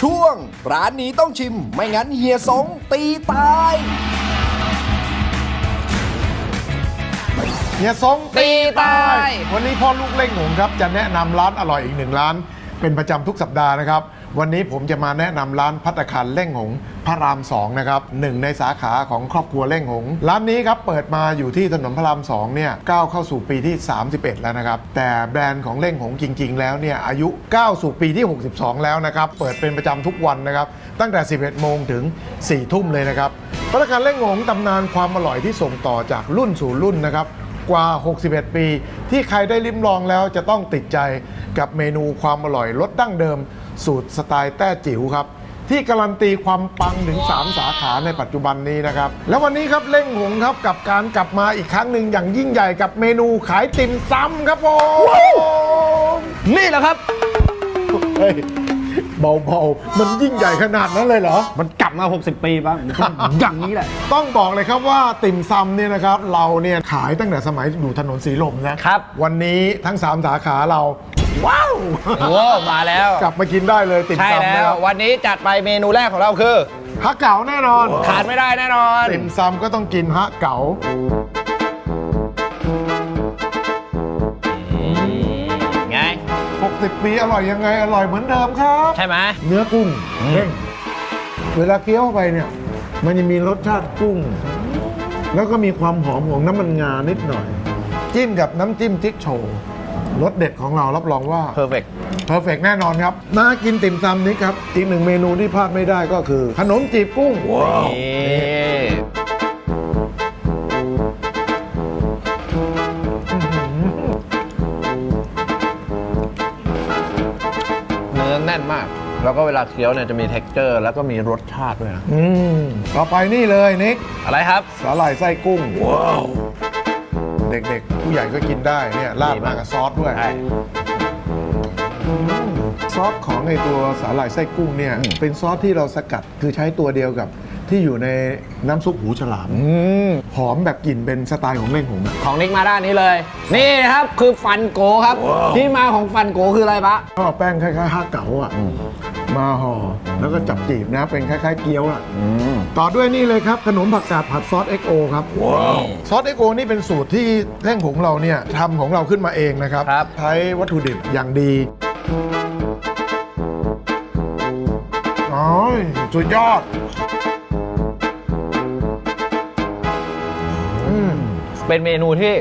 ช่วง ร้านนี้ต้องชิมไม่งั้นเฮียสงตีตาย เฮียซงตีตาย วันนี้พ่อลูกเล่งหงครับ จะแนะนำร้านอร่อยอีกหนึ่งร้าน เป็นประจำทุกสัปดาห์นะครับ วันนี้ผมจะมาแนะนำร้านพัตคารเล่งหง พระรามสองนะครับหนึ่งในสาขาของครอบครัวเล่งหง ร้านนี้ครับเปิดมาอยู่ที่ถนนพระรามสองเนี่ยก้าวเข้าสู่ปีที่ 31 แล้วนะครับ แต่แบรนด์ของเล่งหงจริง ๆ แล้วเนี่ยอายุก้าวสู่ปีที่ 62 แล้วนะครับ เปิดเป็นประจำทุกวันนะครับ ตั้งแต่ 11 โมงถึง 4 ทุ่มเลยนะครับพัตคารเล่งหงตำนานความอร่อยที่ส่งต่อจากรุ่นสู่รุ่นนะครับกว่า 61 ปี ที่ใครได้ลิ้มลองแล้วจะต้องติดใจกับเมนูความอร่อยรสดั้งเดิม สูตรสไตล์แต้จิ๋วครับ ที่การันตีความปังถึง 3 สาขาในปัจจุบันนี้นะครับ แล้ววันนี้ครับเล่งหงครับกับการกลับมาอีกครั้งหนึ่งอย่างยิ่งใหญ่กับเมนูขายติ่มซำครับผมนี่แหละครับเฮ้ยเบาๆ มันยิ่งใหญ่ขนาดนั้นเลยเหรอ มันกลับมา 60 ปีบ้างอย่างนี้แหละ ต้องบอกเลยครับว่าติ่มซำเนี่ยนะครับ เราเนี่ยขายตั้งแต่สมัยอยู่ถนนสีลมนะครับ วันนี้ทั้ง 3 สาขาเรา ว้าวโอ้มาแล้วกลับมากินได้เลยติ่มใช่ซำแล้นะว ครับวันนี้จัดไปเมนูแรกของเราคือฮะเก๋าแน่นอนขาดไม่ได้แน่นอน ติ่มซำก็ต้องกินฮะเก๋าไง 60 ปีอร่อยยังไงอร่อยเหมือนเดิมครับ ใช่ไหม เนื้อกุ้งเด้งเวลาเคี้ยวเข้าไปเนี่ย มันจะมีรสชาติกุ้ง แล้วก็มีความหอมของน้ำมันงานิดหน่อย จิ้มกับน้ำจิ้มจิ๊กโชว์ รสเด็ดของเรารับรองว่า เพอร์เฟกเพอร์เฟกแน่นอนครับมากินติ่มซำนี้ครับ อีกหนึ่งเมนูที่พลาดไม่ได้ก็คือ ขนมจีบกุ้งนี่เนื้อแน่นมาก แล้วก็เวลาเคี้ยวเนี่ยจะมี t e x t อร์ แล้วก็มีรสชาติด้วยนะอืมต่อไปนี่เลยนิกอะไรครับ สาหร่ายไส้กุ้ง ว้าว เด็กๆ ผู้ใหญ่ก็กินได้เนี่ยราดมากับซอสด้วยใช่ ซอสของในตัวสาหร่ายไส้กุ้งเนี่ย เป็นซอสที่เราสกัดคือใช้ตัวเดียวกับที่อยู่ในน้ำซุปหูฉลามอืมหอมแบบกลิ่นเป็นสไตล์ของเล่งหงอะของนิกมาด้านนี้เลย นี่ครับคือฟันโกครับ ที่มาของฟันโกคืออะไรปะก็เอาแป้งคล้ายๆฮาเก๋าอะ มาห่อแล้วก็จับจีบนะเป็นคล้ายๆเกี๊ยวอะต่อด้วยนี่เลยครับขนมผักกาดผัดซอส XO ครับซอส XO นี่เป็นสูตรที่เล่งหงเราเนี่ยทำของเราขึ้นมาเองนะครับครับใช้วัตถุดิบอย่างดีอ๋อยสุดยอดอืมเป็นเมนูที่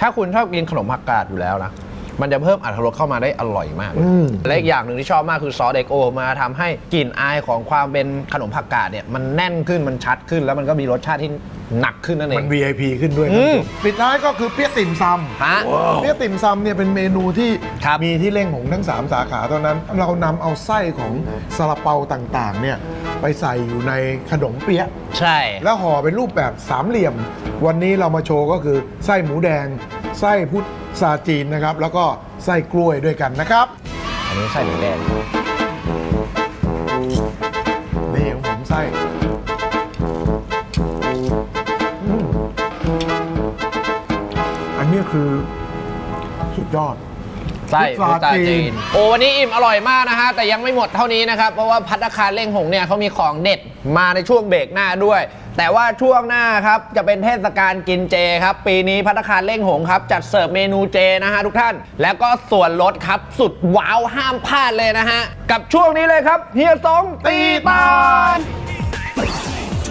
ถ้าคุณชอบกินขนมผักกาดอยู่แล้วนะ มันจะเพิ่มอรรถรสเข้ามาได้อร่อยมากอืมและอีกอย่างหนึ่งที่ชอบมากคือซอสเด็กโอมาทำให้กลิ่นอายของความเป็นขนมผักกาดเนี่ยมันแน่นขึ้นมันชัดขึ้น แล้วมันก็มีรสชาติที่หนักขึ้นนั่นเอมันง VIP ขึ้นด้วยอืนะมปิดท้ายก็คือเปี๊ยะติ่มซำฮะเปี๊ยะติ่มซำเนี่ยเป็นเมนูที่ครับมีที่เล่งหงทั้ง 3 สาขาเท่านั้น เรานำเอาไส้ของซาลาเปาต่างๆเนี่ยไปใส่อยู่ในขนมเปี๊ยะใช่ แล้วห่อเป็นรูปแบบสามเหลี่ยม วันนี้เรามาโชว์ก็คือไส้หมูแดง ไส้พุท ซาจีนนะครับ แล้วก็ไส้กล้วยด้วยกันนะครับ อันนี้ใส่หมูแดงนี่ของผมไส้อืมอันนี้คือสุดยอด ไส้พุพุททราราจีจีนนโอ้วันนี้อิ่มอร่อยมากนะฮะ แต่ยังไม่หมดเท่านี้นะครับ เพราะว่าพัตตาคารเล่งหงเนี่ยเขามีของเด็ดมาในช่วงเบรกหน้าด้วยแต่ว่าช่วงหน้าครับจะเป็นเทศกาลกินเจครับ ปีนี้พัตตาคารเล่งหงครับจัดเสิร์ฟเมนูเจนะฮะทุกท่าน แล้วก็ส่วนลดครับสุดว้าวห้ามพลาดเลยนะฮะ กับช่วงนี้เลยครับเฮียสงตีตา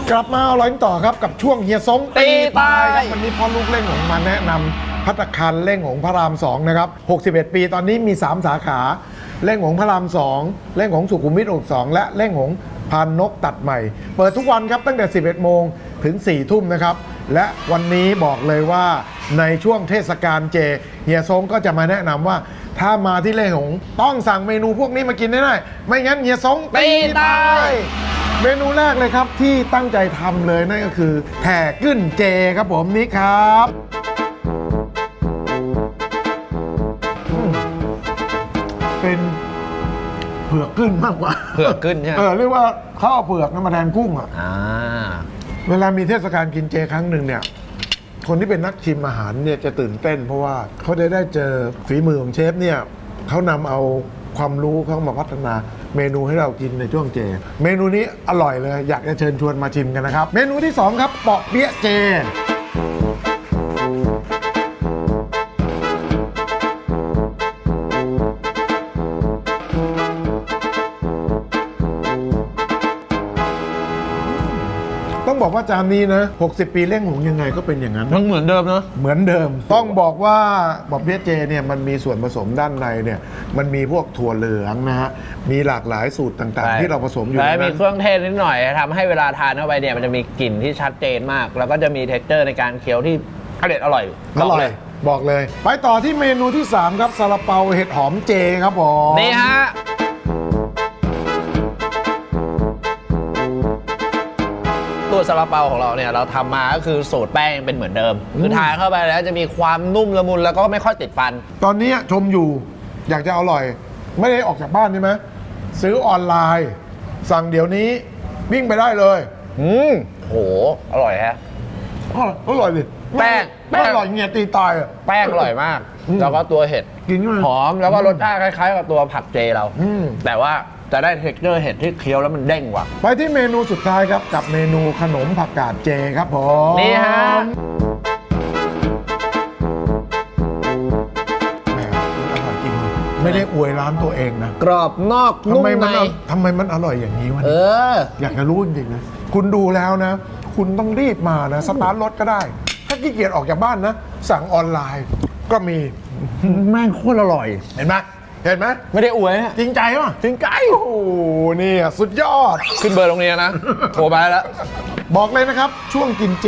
กลับมาเอาร้อยต่อครับกับช่วงเฮียซงตีตายครับวันนี้พ่อลูกเล่งหงมาแนะนำพัตตาคารเล่งหงพระราม2นะครับ61 ปีตอนนี้มี 3 สาขา เล่งหงพระราม2เล่งหงสุขุมวิท62และเล่งหงพานนกตัดใหม่ เปิดทุกวันครับตั้งแต่ 11 โมงถึง 4 ทุ่มนะครับ และวันนี้บอกเลยว่าในช่วงเทศกาลเจ เฮียซงก็จะมาแนะนำว่า ถ้ามาที่เล่งหง ต้องสั่งเมนูพวกนี้มากินได้ๆไม่งั้นเฮียซงตีตายเมนูแรกเลยครับที่ตั้งใจทำเลยนั่นก็คือแผ่กึ้นเจครับผมนี่ครับ เผือกกึ้นมากกว่าเผือกกึ้นใช่ไหม เออเรียกว่าเขาเอาเผือกมาแทนกุ้งอะ อ่า เวลามีเทศกาลกินเจครั้งหนึ่งเนี่ย คนที่เป็นนักชิมอาหารเนี่ยจะตื่นเต้น เพราะว่าเขาได้ได้เจอฝีมือของเชฟเนี่ยเขานำเอาความรู้เขามาพัฒนาเมนูให้เรากินในช่วงเจ เมนูนี้อร่อยเลย อยากจะเชิญชวนมาชิมกันนะครับ เมนูที่สองครับเปาะเปี๊ยะเจ บอกว่าจานนี้นะ 60 ปีเล่งหงยังไงก็เป็นอย่างนั้นมันเหมือนเดิมเนาะเหมือนเดิม ต้องบอกว่าบอบเบียะเจเนี่ยมันมีส่วนผสมด้านในเนี่ยมันมีพวกถั่วเหลืองนะฮะมีหลากหลายสูตรต่างๆ ที่เราผสมอยู่และในมีนั้น เครื่องเทศนิดหน่อยทำให้เวลาทานเข้าไปเนี่ยมันจะมีกลิ่นที่ชัดเจนมาก แล้วก็จะมีเท็กเจอร์ในการเคี้ยวที่อร่อยอร่อยอร่อย บอกเลย ไปต่อที่เมนูที่ 3 ครับซาลาเปาเห็ดหอมเจครับผม นี่ฮะ ตัวซาลาเปาของเราเนี่ยเราทำมาก็คือสูตรแป้งยังเป็นเหมือนเดิมคือทานเข้าไปแล้วจะมีความนุ่มละมุนแล้วก็ไม่ค่อยติดฟัน ตอนนี้ชมอยู่อยากจะอร่อย ไม่ได้ออกจากบ้านใช่ไหมซื้อออนไลน์ สั่งเดี๋ยวนี้วิ่งไปได้เลยอืมโหอร่อยฮะอร่อยอร่อยดิแป้งแป้ไม่งอร่อยเงี้ยตีตายอะแป้งอร่อยมาก อืมแล้วก็ตัวเห็ดกินเข้าไปหอมแล้วก็รสชาติคล้ายๆ กับตัวผักเจเราอืม แต่ว่า จะได้เท็กเจอร์เห็ดที่เคี้ยวแล้วมันเด้งกว่า ไปที่เมนูสุดท้ายครับกับเมนูขนมผักกาดเจครับผมนี่ฮะ แหมมันอร่อยจริงเลยไม่ได้อวยร้านตัวเองนะกรอบนอกทำนุ่มไมใน มันเอาทำไมมันอร่อยอย่างนี้วะเอเนี่ยอ อยากจะรู้จริงๆนะคุณดูแล้วนะ คุณต้องรีบมานะสตาร์ทรถก็ได้ ถ้าขี้เกียจออกจากบ้านนะ สั่งออนไลน์ก็มี แม่งโคตรอร่อย เห็นไหม เห็นไหมไม่ได้อวยนะจริงใจป่ะจริงใจโอ้โหนี่อะสุดยอด ขึ้นเบอร์โรงเรียนนะ โทรมาแล้ว บอกเลยนะครับ ช่วงกินเจ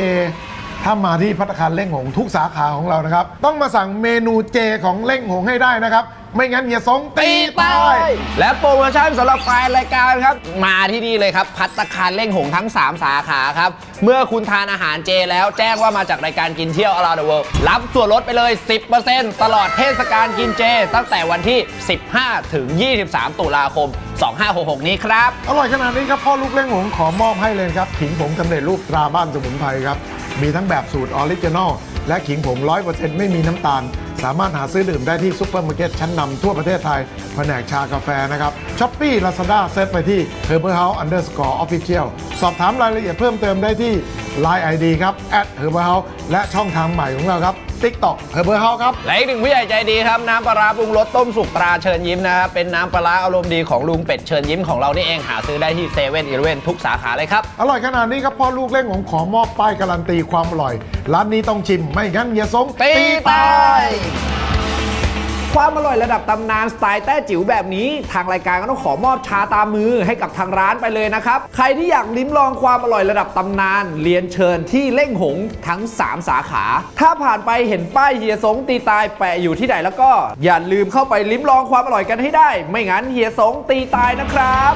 ถ้ามาที่พัตตาคารเล่งหงทุกสาขาของเรานะครับ ต้องมาสั่งเมนูเจของเล่งหงให้ได้นะครับ ไม่งั้นเฮียสงตีตาย และโปรโมชั่นสำหรับแฟนรายการครับ มาที่นี่เลยครับ พัตตาคารเล่งหงทั้ง 3 สาขาครับ เมื่อคุณทานอาหารเจแล้วแจ้งว่ามาจากรายการกินเที่ยว around the world รับส่วนลดไปเลย 10%ตลอดเทศกาลกินเจ ตั้งแต่วันที่ 15 ถึง 23 ตุลาคม 2566 นี้ครับ อร่อยขนาดนี้ครับ พ่อลูกเล่งหงขอมอบให้เลยครับขิงผงสำเร็จรูปตราบ้านสมุนไพรครับ มีทั้งแบบสูตรออริจินอลและขิงผง100%ไม่มีน้ำตาล สามารถหาซื้อดื่มได้ที่ซุปเปอร์มาร์เก็ตชั้นนำทั่วประเทศไทยแผนกชากาแฟนะครับช้อปปี้ลาซาด้าเซตไปที่ h e r b e r House Underscore Official สอบถามรายละเอียดเพิ่มเติมได้ที่ Line ID ครับ h e r b e r House และช่องทางใหม่ของเราครับ TikTok h e r b e r House ครับ และอีกหนึ่งผู้ใหญ่ใจดีครับ น้ำปลาร้าปรุงรสต้มสุกตราเชิญยิ้มนะครับเป็นน้ำปลาร้าอารมณ์ดีของลุงเป็ดเชิญยิ้มของเรานี่เองหาซื้อได้ที่เซเว่นอีเลเวนทุกสาขาเลยครับ อร่อยขนาดนี้ครับพ่อลูกเล่งของขอมอบป้ายการันตีความอร่อย ร้านนี้ต้องชิมไม่งั้นอย่าสงตีตาย ความอร่อยระดับตำนานสไตล์แต้จิ๋วแบบนี้ ทางรายการก็ต้องขอมอบชาตามมือให้กับทางร้านไปเลยนะครับ ใครที่อยากลิ้มลองความอร่อยระดับตำนาน เรียนเชิญที่เล่งหงทั้ง 3 สาขา ถ้าผ่านไปเห็นป้ายเฮียสงตีตายแปะอยู่ที่ไหนแล้วก็ อย่าลืมเข้าไปลิ้มลองความอร่อยกันให้ได้ ไม่งั้นเฮียสงตีตายนะครับ